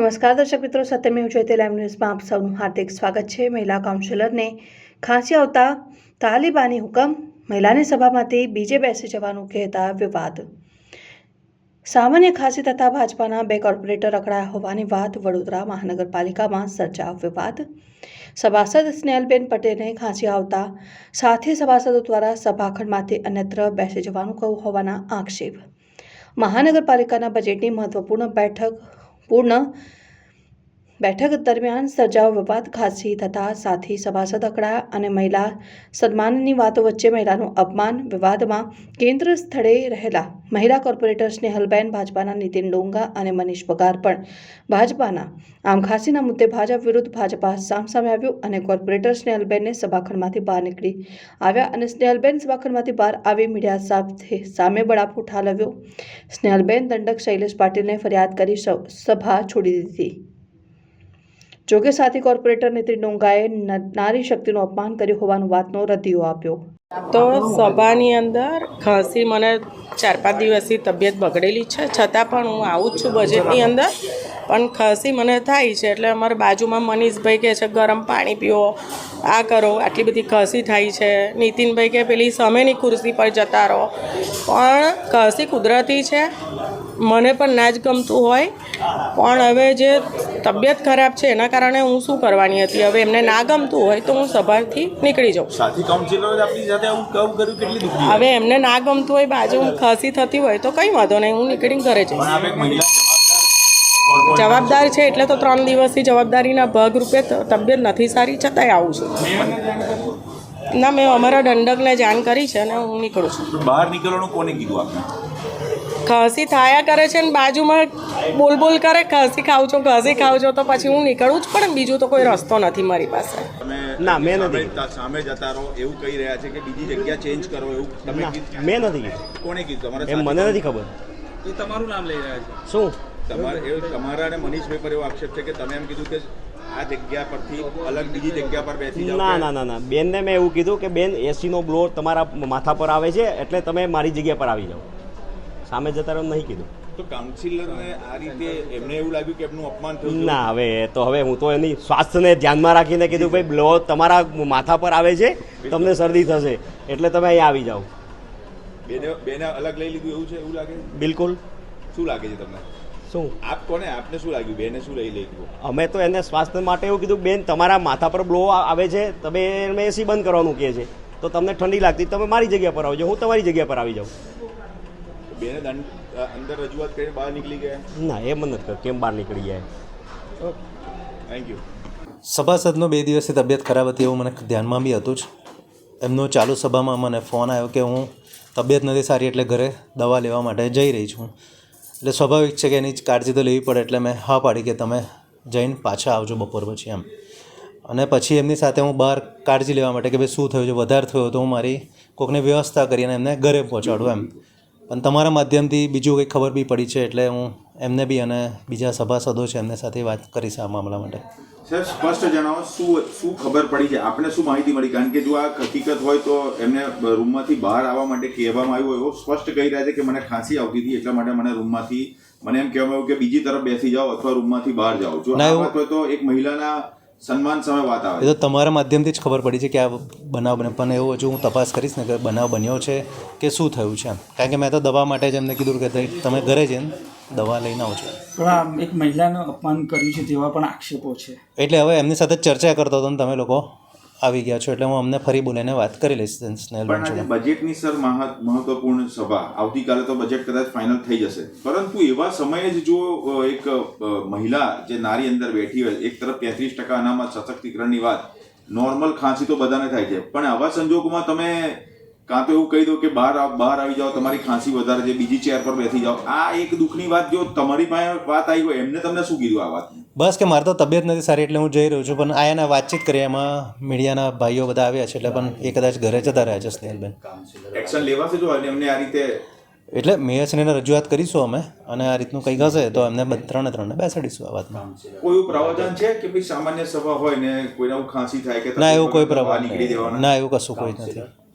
નમસ્કાર દર્શક મિત્રો સત્યમેવ જયતે લાઈવ ન્યૂઝમાં આપ સૌનું હાર્દિક સ્વાગત છે. મહિલા કાઉન્સિલરને ખાંસી આવતા તાલિબાની હુકમ, મહિલાને સભામાંથી બીજે બેસી જવાનું કહેતા વિવાદ. સામાન્ય ખાંસી તથા ભાજપાના બે કોર્પોરેટર અકળાયા હોવાની વાત વડોદરા મહાનગરપાલિકામાં સર્જા વિવાદ. સભાસદ સ્નેહલબેન પટેલને ખાંસી આવતા સાથી સભાસદો દ્વારા સભાખંડમાંથી અન્યત્ર બેસી જવાનું કહ્યું હોવાના આક્ષેપ. મહાનગરપાલિકાના બજેટની મહત્વપૂર્ણ બેઠક પૂર્ણ બેઠક દરમિયાન સર્જાઓ વિવાદ ખાસી થતા સાથી સભાસદ અકળાયા અને મહિલા સન્માનની વાતો વચ્ચે મહિલાનું અપમાન વિવાદમાં કેન્દ્ર સ્થળે રહેલા મહિલા કોર્પોરેટર સ્નેહલબેન, ભાજપાના નીતિન ડોંગા અને મનીષ પગાર પણ ભાજપાના. આમ ખાસીના મુદ્દે ભાજપ વિરુદ્ધ ભાજપા સામસામે આવ્યું અને કોર્પોરેટર સ્નેહલબેનને સભાખંડમાંથી બહાર નીકળી આવ્યા અને સ્નેહલબેન સભાખંડમાંથી બહાર આવી મીડિયા સાથે સામે બળાપો ઠાલવ્યો. સ્નેહલબેન, દંડક શૈલેષ પાટીલને ફરિયાદ કરી સભા છોડી દીધી. જોકે સાથી કોર્પોરેટર નીતિન ડોંગાએ નારી શક્તિનું અપમાન કર્યું હોવાનું વાતનો રદિયો આપ્યો. તો સભાની અંદર ખાંસી મને ચાર પાંચ દિવસથી તબિયત બગડેલી છે. છતાં પણ હું આવું જ છું બજેટની અંદર. પણ ખાંસી મને થાય છે. એટલે અમારે બાજુમાં મનીષભાઈ કહે છે ગરમ પાણી પીવો આ કરો. આટલી બધી ખાંસી થાય છે. નીતિનભાઈ કે પેલી સામેની ખુરશી પર જતા રહો. પણ ખાંસી કુદરતી છે. મને પણ ના જ ગમતું હોય. પણ હવે જે તબિયત ખરાબ છે એના કારણે હું શું કરવાની હતી? હવે એમને ના ગમતું હોય તો હું સભાથી નીકળી જાઉં. સાથી કાઉન્સિલર આપણી સાથે આવું આવું કર્યું કેટલી દુઃખી હવે એમને ના ગમતું હોય બાજુ ખસી થતી હોય તો કંઈ વાંધો નહીં હું નીકળીને ઘરે જઈશ પણ આપ એક મહિલા જવાબદાર છે એટલે તો ત્રણ દિવસથી જવાબદારીના ભાગરૂપે રૂપે તબિયત નથી સારી છતાંય આવું છું. ના મેં અમારા દંડકને જાણ કરી છે અને હું નીકળું છું. બહાર નીકળવાનું કોને કીધું આપણે ખાંસી થાયા કરે છે ને બાજુમાં બોલ બોલ કરે ખાંસી ખાવ છો ખાંસી ખાવ છો તો પછી હું નીકળું જ પણ બીજું તો કોઈ રસ્તો નથી મારી પાસે. ના, મેં નથી. સામે જતા રહો એવું કહી રહ્યા છે કે બીજી જગ્યા ચેન્જ કરો એવું તમે મેં નથી કીધું. કોને કીધું? મને નથી ખબર. તમારું નામ લઈ રહ્યા છે. શું? તમારે એવું તમારા અને મનીષભાઈ પર એવો આક્ષેપ છે કે તમે એમ કીધું કે આ જગ્યા પરથી અલગ બીજી જગ્યા પર બેસી જાઓ ના ના ના ના. બેનને મેં એવું કીધું કે બેન એસીનો બ્લો તમારા માથા પર આવે છે એટલે તમે મારી જગ્યા પર આવી જાઓ. સામે જતા રહ્યો નહીં કીધું. તો કાઉન્સિલરને આ રીતે એમને એવું લાગ્યું કે એમનું અપમાન થયું ના હવે તો હવે હું તો એની સ્વાસ્થ્યને ધ્યાનમાં રાખીને કીધું ભાઈ બ્લો તમારા માથા પર આવે છે તમને શરદી થશે એટલે તમે અહીંયા આવી જાઓ. બેને બેને અલગ લઈ લીધું એવું છે એવું લાગે? બિલકુલ. શું લાગે છે તમને? શું? આપ કોને આપને શું લાગ્યું? બેને શું લઈ લીધું? અમે તો એને સ્વાસ્થ્ય માટે એવું કીધું બેન તમારા માથા પર બ્લો આવે છે તમે એમને એસી બંધ કરવાનું કહે છે. તો તમને ઠંડી લાગતી તમે મારી જગ્યા પર આવજો હું તમારી જગ્યા પર આવી જાઉં. બેને દંડ અંદર રજૂઆત કરીને બહાર નીકળી ગયા? ના એ મને નથી કેમ બહાર નીકળી જાય થેન્ક યુ સભાસદનો બે દિવસથી તબિયત ખરાબ હતી એવું મને ધ્યાનમાં બી હતું જ. એમનો ચાલુ સભામાં મને ફોન આવ્યો કે હું તબિયત નથી સારી એટલે ઘરે દવા લેવા માટે જઈ રહી છું. એટલે સ્વાભાવિક છે કે એની કાળજી તો લેવી પડે એટલે મેં હા પાડી કે તમે જઈને પાછા આવજો બપોર પછી એમ. અને પછી એમની સાથે હું બહાર કાળજી લેવા માટે કે ભાઈ શું થયું છે, વધારે થયું તો હું મારી કોકને વ્યવસ્થા કરીને એમને ઘરે પહોંચાડું એમ. પણ તમારા માધ્યમથી બીજું કંઈ ખબર બી પડી છે એટલે હું એમને બી અને બીજા સભાસદો છે એમને સાથે વાત કરીશ આ મામલા માટે. સર સ્પષ્ટ જણાવો શું શું ખબર પડી છે? આપણે શું માહિતી મળી? કારણ કે જો આ હકીકત હોય તો એમને રૂમમાંથી બહાર આવવા માટે કહેવામાં આવ્યું એવો સ્પષ્ટ કહી રહ્યા છે કે મને ખાંસી આવતી હતી એટલા માટે મને રૂમમાંથી મને એમ કહેવામાં આવ્યું કે બીજી તરફ બેસી જાઓ અથવા રૂમમાંથી બહાર જાઓ. જો આ વાત હોય તો એક મહિલાના સન્માન સામે વાત આવે એ તો તમારા માધ્યમથી જ ખબર પડી છે કે આ બનાવ બને. પણ એવું હજુ હું તપાસ કરીશ ને કે બનાવ બન્યો છે કે શું થયું છે એમ. કારણ કે મેં તો દવા માટે જ એમને કીધું કે તમે ઘરે જઈને દવા લઈને આવજો પણ આ એક મહિલાનું અપમાન કર્યું છે તેવા પણ આક્ષેપો છે. એટલે હવે એમની સાથે ચર્ચા કરતો હતો ને તમે લોકો? આવી ગયા છો એટલે હું અમને ફરી બોલીને વાત કરી લઈશ સ્નેહલબેન પણ બજેટની સર મહા- મહત્વપૂર્ણ સભા. આવતીકાલે તો બજેટ કદાચ ફાઇનલ થઈ જશે. પરંતુ એવા સમયે જ જો એક મહિલા જે નારી અંદર બેઠી હોય એક તરફ તેત્રીસ ટકા અનામત સશક્તિકરણની વાત નોર્મલ ખાંસી તો બધાને થાય છે. પણ આવા સંજોગોમાં તમે કાં તો એવું કહી દો કે બહાર આવ- બહાર આવી જાઓ તમારી ખાંસી વધારે છે બીજી ચેર પર બેસી જાઓ. આ એક દુઃખની વાત જો તમારી પાસે વાત આવી હોય એમને તમને શું કીધું આ વાત? બસ કે મારે તો તબિયત નથી સારી એટલે હું જઈ રહ્યો છું પણ આયાને વાતચીત કરી એમાં મીડિયાના ભાઈઓ બધા આવ્યા છે એટલે પણ એ કદાચ ઘરે જતા રહ્યા છે સ્નેહલબેન. એક્શન લેવાશે જો એમને આ રીતે એટલે મેયરશ્રીને રજૂઆત કરીશું અમે અને આ રીતનું કંઈક હશે તો એમને ત્રણે ત્રણને બેસાડીશું આ વાતમાં. કોઈ એવું પ્રવચન છે કે ભાઈ સામાન્ય સભા હોય ને કોઈને એવું ખાંસી થાય કે ના એવું કોઈ પ્રવાહ નીકળી દેવાના ના એવું કશું કોઈ નથી.